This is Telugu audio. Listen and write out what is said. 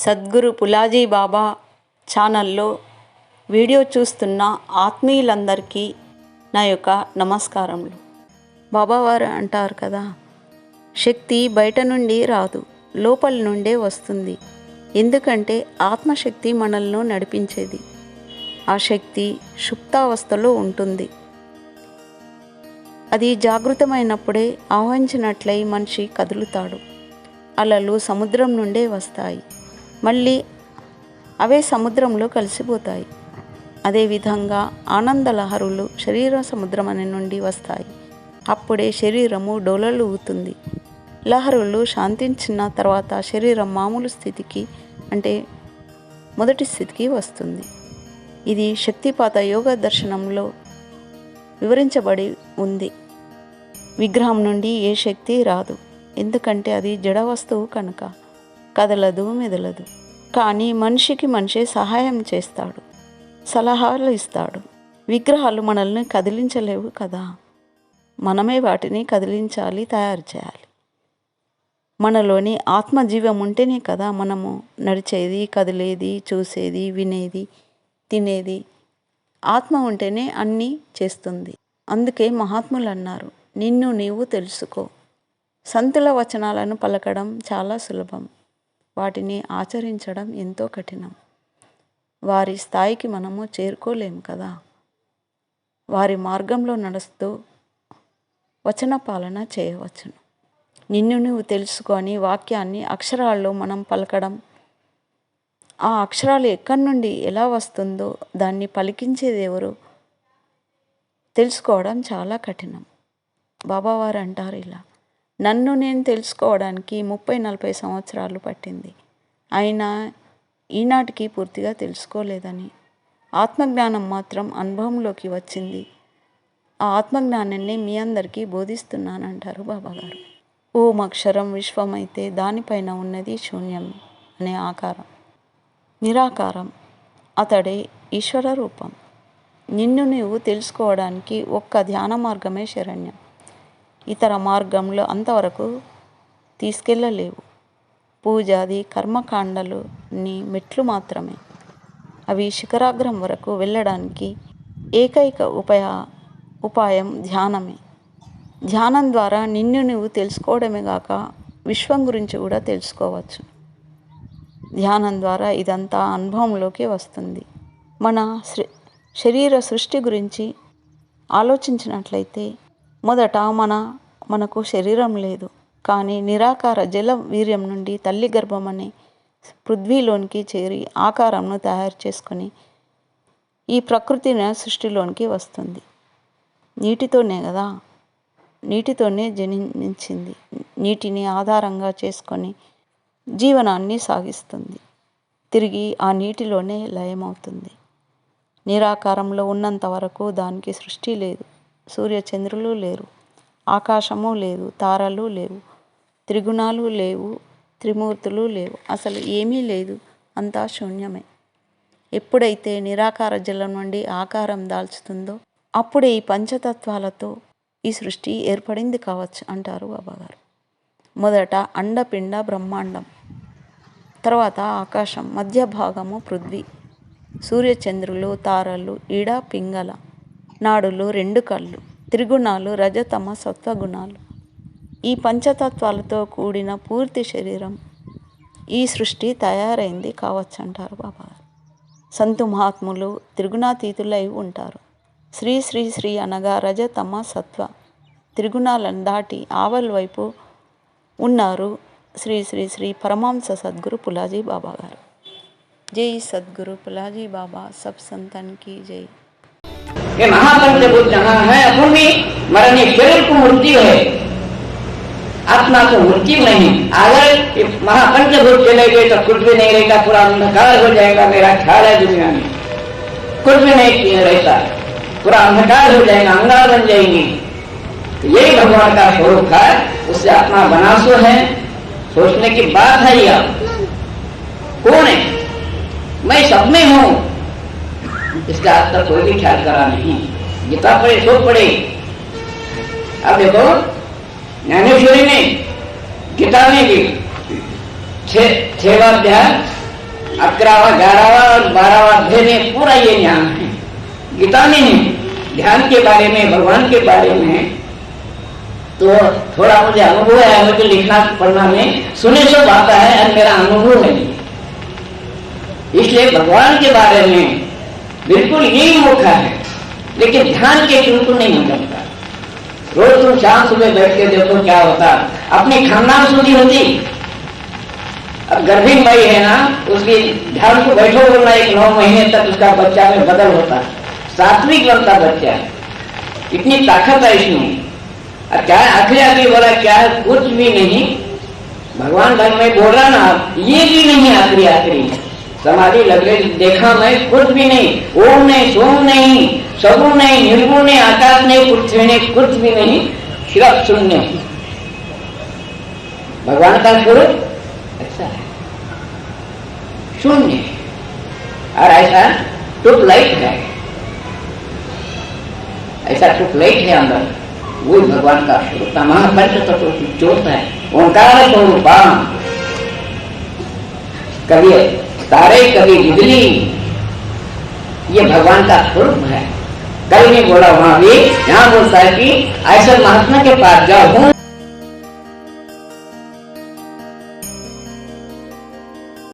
సద్గురు పులాజీ బాబా ఛానల్లో వీడియో చూస్తున్న ఆత్మీయులందరికీ నా యొక్క నమస్కారములు. బాబావారు అంటారు కదా శక్తి బయట నుండి రాదు లోపల నుండే వస్తుంది. ఎందుకంటే ఆత్మశక్తి మనల్ని నడిపించేది. ఆ శక్తి సుప్తావస్థలో ఉంటుంది. అది జాగృతమైనప్పుడే ఆహ్వానించినట్లయి మనిషి కదులుతాడు. అలలు సముద్రం నుండే వస్తాయి. మళ్ళీ అవే సముద్రంలో కలిసిపోతాయి. అదేవిధంగా ఆనందలహరులు శరీర సముద్రం అనే నుండి వస్తాయి. అప్పుడే శరీరము డోలలుగుతుంది. లహరులు శాంతించిన తర్వాత శరీరం మామూలు స్థితికి అంటే మొదటి స్థితికి వస్తుంది. ఇది శక్తిపాత యోగ దర్శనంలో వివరించబడి ఉంది. విగ్రహం నుండి ఏ శక్తి రాదు. ఎందుకంటే అది జడ వస్తువు కనుక. కదలదు మెదలదు. కానీ మనిషికి మనిషి సహాయం చేస్తాడు. సలహాలు ఇస్తాడు. విగ్రహాలు మనల్ని కదిలించలేవు కదా. మనమే వాటిని కదిలించాలి తయారు చేయాలి. మనలోని ఆత్మజీవం ఉంటేనే కదా మనము నడిచేది కదిలేది చూసేది వినేది తినేది. ఆత్మ ఉంటేనే అన్నీ చేస్తుంది. అందుకే మహాత్ములు అన్నారు నిన్ను నీవు తెలుసుకో. సంతుల వచనాలను పలకడం చాలా సులభం. వాటిని ఆచరించడం ఎంతో కఠినం. వారి స్థాయికి మనము చేరుకోలేము కదా? వారి మార్గంలో నడుస్తూ వచన పాలన చేయవచ్చును. నిన్ను నువ్వు తెలుసుకొని వాక్యాన్ని అక్షరాల్లో మనం పలకడం ఆ అక్షరాలు ఎక్కడి నుండి ఎలా వస్తుందో దాన్ని పలికించేది ఎవరు? తెలుసుకోవడం చాలా కఠినం. బాబావారు అంటారు ఇలా నన్ను నేను తెలుసుకోవడానికి ముప్పై నలభై సంవత్సరాలు పట్టింది. అయినా ఈనాటికి పూర్తిగా తెలుసుకోలేదని. ఆత్మజ్ఞానం మాత్రం అనుభవంలోకి వచ్చింది. ఆ ఆత్మజ్ఞానాన్ని మీ అందరికీ బోధిస్తున్నానంటారు బాబాగారు. ఓం అక్షరం విశ్వమైతే దానిపైన ఉన్నది శూన్యం అనే ఆకారం. నిరాకారం. అతడే ఈశ్వర రూపం. నిన్ను నీవు తెలుసుకోవడానికి ఒక్క ధ్యాన మార్గమే శరణ్యం. ఇతర మార్గంలో అంతవరకు తీసుకెళ్ళలేవు పూజాది కర్మకాండలుని మెట్లు మాత్రమే. అవి శిఖరాగ్రం వరకు వెళ్ళడానికి ఏకైక ఉపాయ ఉపాయం ధ్యానమే. ధ్యానం ద్వారా నిన్ను నువ్వు తెలుసుకోవడమే కాక విశ్వం గురించి కూడా తెలుసుకోవచ్చు. ధ్యానం ద్వారా ఇదంతా అనుభవంలోకి వస్తుంది. మన శరీర సృష్టి గురించి ఆలోచించినట్లయితే మొదట మన మనకు శరీరం లేదు. కానీ నిరాకార జల వీర్యం నుండి తల్లి గర్భం అనే పృథ్వీలోనికి చేరి ఆకారంను తయారు చేసుకొని ఈ ప్రకృతిని సృష్టిలోనికి వస్తుంది. నీటితోనే కదా? నీటితోనే జనించింది. నీటిని ఆధారంగా చేసుకొని జీవనాన్ని సాగిస్తుంది. తిరిగి ఆ నీటిలోనే లయమవుతుంది. నిరాకారంలో ఉన్నంత వరకు దానికి సృష్టి లేదు. సూర్యచంద్రులు లేరు. ఆకాశము లేదు తారలు లేవు త్రిగుణాలు లేవు త్రిమూర్తులు లేవు. అసలు ఏమీ లేదు అంతా శూన్యమే. ఎప్పుడైతే నిరాకార జలం నుండి ఆకారం దాల్చుతుందో అప్పుడే ఈ పంచతత్వాలతో ఈ సృష్టి ఏర్పడింది కావచ్చు అంటారు బాబాగారు. మొదట అండపిండ బ్రహ్మాండం తర్వాత ఆకాశం మధ్య భాగము పృథ్వీ సూర్యచంద్రులు తారలు ఈడ పింగళ. నాడులు రెండు కళ్ళు త్రిగుణాలు రజతమ సత్వగుణాలు. ఈ పంచతత్వాలతో కూడిన పూర్తి శరీరం ఈ సృష్టి తయారైంది కావచ్చు అంటారు బాబా. సంతు మహాత్ములు త్రిగుణాతీతులై ఉంటారు. శ్రీ శ్రీ శ్రీ అనగా రజతమ సత్వ. త్రిగుణాలను దాటి ఆవల్ వైపు ఉన్నారు శ్రీ శ్రీ శ్రీ పరమాంస సద్గురు పులాజీ బాబా గారు. జై సద్గురు పులాజీ బాబా సబ్ సంతన్కి జై. ये महापंचभूत जहाँ है अपनी मरनी शरीर को मृत्यु है। आत्मा को मृत्यु नहीं। अगर ये महापंचभूत चले गए तो कुछ भी नहीं रहेगा पूरा अंधकार हो जाएगा, मेरा ख्याल है दुनिया में। कुछ भी नहीं रहता, पूरा अंधकार हो जाएगा, अंगार बन जाएँगे। यही भगवान का स्वरूप है उससे आत्मा बनासो है। सोचने की बात है यह। कौन है? मैं सब में हूँ। इसका आज तक कोई भी ख्याल करा नहीं। गीता पढ़े सो पढ़े अब देखो, ज्ञानेश्वरी ने गीता में भी छवा अध्याय अठारहवा ग्यारहवा और बारहवा अध्याय में पूरा ये ज्ञान है। गीता में है ध्यान के बारे में, भगवान के बारे में तो थोड़ा मुझे अनुभव है मुझे लिखना, पढ़ना में। सुने सब आता है, और मेरा अनुभव है। इसलिए भगवान के बारे में बिल्कुल यही मौका है। लेकिन ध्यान के बिल्कुल नहीं हो सकता रोज तुम शाम सुबह बैठ के देखो क्या होता। अपनी खानदान शुद्धि होती। अब गर्भिणी मई है ना, उसकी ध्यान को बैठो बोलना एक नौ महीने तक उसका बच्चा में बदल होता। सात्विक बनता बच्चा। इतनी ताकत है इसमें। और क्या है, आखिरी आखिरी बोला, क्या है, कुछ भी नहीं। भगवान धर्म में बोल रहा ना, ये भी नहीं आखिरी आखिरी समाधि लगे, देखा मैं कुछ भी नहीं। ओम नहीं, सोम नहीं सगुण नहीं, निर्गुण नहीं, आकाश नहीं, पृथ्वी नहीं, कुछ भी नहीं, सिर्फ़ शून्य। भगवान का स्वरूप ऐसा है। शून्य। और ऐसा टूप लाइट है। ऐसा टूप लाइट है अंदर। वो भगवान का स्वरूप महापंच तत्व की ज्योत है। ओंकार स्वरूपा कभी तारे कभी बिजली ये भगवान का स्वरूप है। कल भी बोला, वहाँ भी, यहाँ बोलता है कि, ऐसे महात्मा के पास जाओ